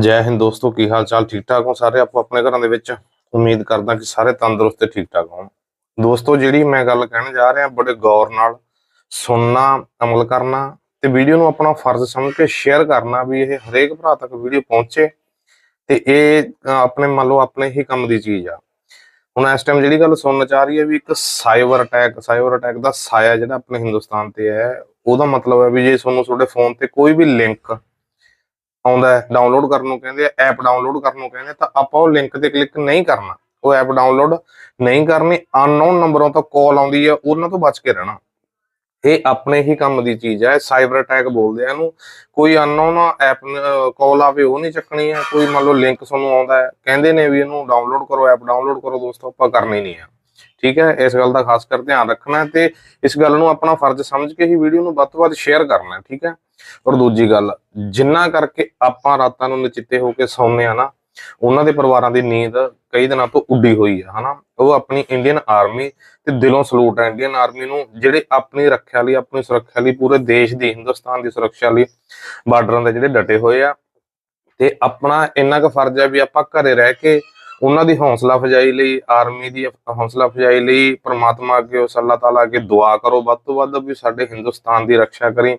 ਜੈ ਹਿੰਦ ਦੋਸਤੋ, ਕੀ ਹਾਲ ਚਾਲ ਠੀਕ ਠਾਕ ਹੋ ਸਾਰੇ ਆਪੋ ਆਪਣੇ ਘਰਾਂ ਦੇ ਵਿੱਚ? ਉਮੀਦ ਕਰਦਾ ਕਿ ਸਾਰੇ ਤੰਦਰੁਸਤ ਤੇ ਠੀਕ ਠਾਕ ਹੋਣ। ਦੋਸਤੋ, ਜਿਹੜੀ ਮੈਂ ਗੱਲ ਕਹਿਣ ਜਾ ਰਿਹਾ, ਬੜੇ ਗੌਰ ਨਾਲ ਸੁਣਨਾ, ਅਮਲ ਕਰਨਾ ਤੇ ਵੀਡੀਓ ਨੂੰ ਆਪਣਾ ਫਰਜ਼ ਸਮਝ ਕੇ ਸ਼ੇਅਰ ਕਰਨਾ ਵੀ ਇਹ ਹਰੇਕ ਭਰਾ ਤੱਕ ਵੀਡੀਓ ਪਹੁੰਚੇ ਤੇ ਇਹ ਆਪਣੇ ਮੰਨ ਲਓ, ਆਪਣੇ ਹੀ ਕੰਮ ਦੀ ਚੀਜ਼ ਆ। ਹੁਣ ਇਸ ਟਾਈਮ ਜਿਹੜੀ ਗੱਲ ਸੁਣਨ ਚ ਆ ਰਹੀ ਹੈ ਵੀ ਇੱਕ ਸਾਈਬਰ ਅਟੈਕ ਸਾਈਬਰ ਅਟੈਕ ਦਾ ਸਾਇਆ ਜਿਹੜਾ ਆਪਣੇ ਹਿੰਦੁਸਤਾਨ ਤੇ ਹੈ, ਉਹਦਾ ਮਤਲਬ ਹੈ ਵੀ ਜੇ ਤੁਹਾਨੂੰ ਤੁਹਾਡੇ ਫੋਨ ਤੇ ਕੋਈ ਵੀ ਲਿੰਕ ਆਉਂਦਾ ਹੈ ਡਾਊਨਲੋਡ ਕਰਨ ਨੂੰ ਕਹਿੰਦੇ ਆ ਐਪ ਡਾਊਨਲੋਡ ਕਰਨ ਨੂੰ ਕਹਿੰਦੇ ਤਾਂ ਆਪਾਂ ਉਹ ਲਿੰਕ ਤੇ ਕਲਿੱਕ ਨਹੀਂ ਕਰਨਾ। ਉਹ ਐਪ ਡਾਊਨਲੋਡ ਨਹੀਂ ਕਰਨੀ ਅਨਨੋਨ ਨੰਬਰਾਂ ਤੋਂ ਕਾਲ ਆਉਂਦੀ ਹੈ ਉਹਨਾਂ ਤੋਂ ਬਚ ਕੇ ਰਹਿਣਾ। ਇਹ ਆਪਣੇ ਹੀ ਕੰਮ ਦੀ ਚੀਜ਼ ਹੈ ਸਾਈਬਰ ਅਟੈਕ ਬੋਲਦੇ ਆ ਇਹਨੂੰ। ਕੋਈ ਅਨਨੋਨ ਐਪ ਕਾਲ ਆਵੇ, ਉਹ ਨਹੀਂ ਚੱਕਣੀ ਹੈ ਕੋਈ ਮੰਨ ਲਓ ਲਿੰਕ ਤੁਹਾਨੂੰ ਆਉਂਦਾ ਹੈ, ਕਹਿੰਦੇ ਨੇ ਵੀ ਇਹਨੂੰ ਡਾਊਨਲੋਡ ਕਰੋ ਐਪ ਡਾਊਨਲੋਡ ਕਰੋ, ਦੋਸਤੋ, ਆਪਾਂ ਕਰਨੀ ਨਹੀਂ ਹੈ ਠੀਕ ਹੈ, ਇਸ ਗੱਲ ਦਾ ਖਾਸ ਕਰ ਧਿਆਨ ਰੱਖਣਾ ਤੇ ਇਸ ਗੱਲ ਨੂੰ ਆਪਣਾ ਫਰਜ਼ ਸਮਝ ਕੇ ਹੀ ਵੀਡੀਓ ਨੂੰ ਵੱਧ ਤੋਂ ਵੱਧ ਸ਼ੇਅਰ ਕਰਨਾ ਠੀਕ ਹੈ। ਔਰ ਦੂਜੀ ਗੱਲ, ਜਿੰਨਾ ਕਰਕੇ ਆਪਾਂ ਰਾਤਾਂ ਨੂੰ ਨਚਿੱਤੇ ਹੋ ਕੇ ਸੌਂਦੇ ਆ ਨਾ, ਉਹਨਾਂ ਦੇ ਪਰਿਵਾਰਾਂ ਦੀ ਨੀਂਦ ਕਈ ਦਿਨਾਂ ਤੋਂ ਉੱਡੀ ਹੋਈ ਹੈ, ਹਨਾ। ਉਹ ਆਪਣੀ ਇੰਡੀਅਨ ਆਰਮੀ ਤੇ ਦਿਲੋਂ ਸਲੂਟ ਹੈ ਇੰਡੀਅਨ ਆਰਮੀ ਨੂੰ ਜਿਹੜੇ ਆਪਣੀ ਰੱਖਿਆ ਲਈ, ਆਪਣੀ ਸੁਰੱਖਿਆ ਲਈ ਪੂਰੇ ਦੇਸ਼ ਦੀ, ਹਿੰਦੁਸਤਾਨ ਦੀ ਸੁਰੱਖਿਆ ਲਈ ਬਾਰਡਰਾਂ ਦੇ ਜਿਹੜੇ ਡਟੇ ਹੋਏ ਆ, ਤੇ ਆਪਣਾ ਇੰਨਾ ਕੁ ਫਰਜ਼ ਹੈ ਵੀ ਆਪਾਂ ਘਰੇ ਰਹਿ ਕੇ ਉਹਨਾਂ ਦੀ ਹੌਸਲਾ ਅਫਜਾਈ ਲਈ, ਆਰਮੀ ਦੀ ਹੌਸਲਾ ਫਜਾਈ ਲਈ, ਪ੍ਰਮਾਤਮਾ ਅੱਗੇ ਉਸ ਅੱਲਾਹ ਤਾਲਾ ਅੱਗੇ ਦੁਆ ਕਰੋ। ਵੱਧ ਤੋਂ ਵੱਧ ਵੀ ਸਾਡੇ ਹਿੰਦੁਸਤਾਨ ਦੀ ਰੱਖਿਆ ਕਰੀ,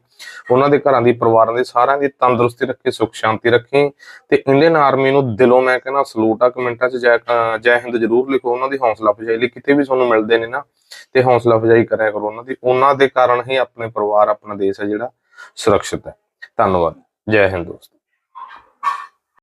ਉਹਨਾਂ ਦੇ ਘਰਾਂ ਦੀ, ਪਰਿਵਾਰਾਂ ਦੀ, ਸਾਰਿਆਂ ਦੀ ਤੰਦਰੁਸਤੀ ਰੱਖੇ, ਸੁਖ ਸ਼ਾਂਤੀ ਰੱਖੀ। ਤੇ ਇੰਡੀਅਨ ਆਰਮੀ ਨੂੰ ਦਿਲੋਂ ਮੈਂ ਕਹਿੰਦਾ ਸਲੂਟ ਆ ਕਮੈਂਟਾਂ 'ਚ, ਜੈ ਜੈ ਹਿੰਦ ਜ਼ਰੂਰ ਲਿਖੋ। ਉਹਨਾਂ ਦੀ ਹੌਸਲਾ ਫਜਾਈ ਲਈ ਕਿਤੇ ਵੀ ਤੁਹਾਨੂੰ ਮਿਲਦੇ ਨੇ ਨਾ, ਤੇ ਹੌਸਲਾ ਫਜਾਈ ਕਰਿਆ ਕਰੋ ਉਹਨਾਂ ਦੀ। ਉਹਨਾਂ ਦੇ ਕਾਰਨ ਹੀ ਆਪਣੇ ਪਰਿਵਾਰ, ਆਪਣਾ ਦੇਸ਼ ਹੈ ਜਿਹੜਾ ਸੁਰੱਖਿਅਤ ਹੈ। ਧੰਨਵਾਦ। ਜੈ ਹਿੰਦ ਦੋਸਤੋ।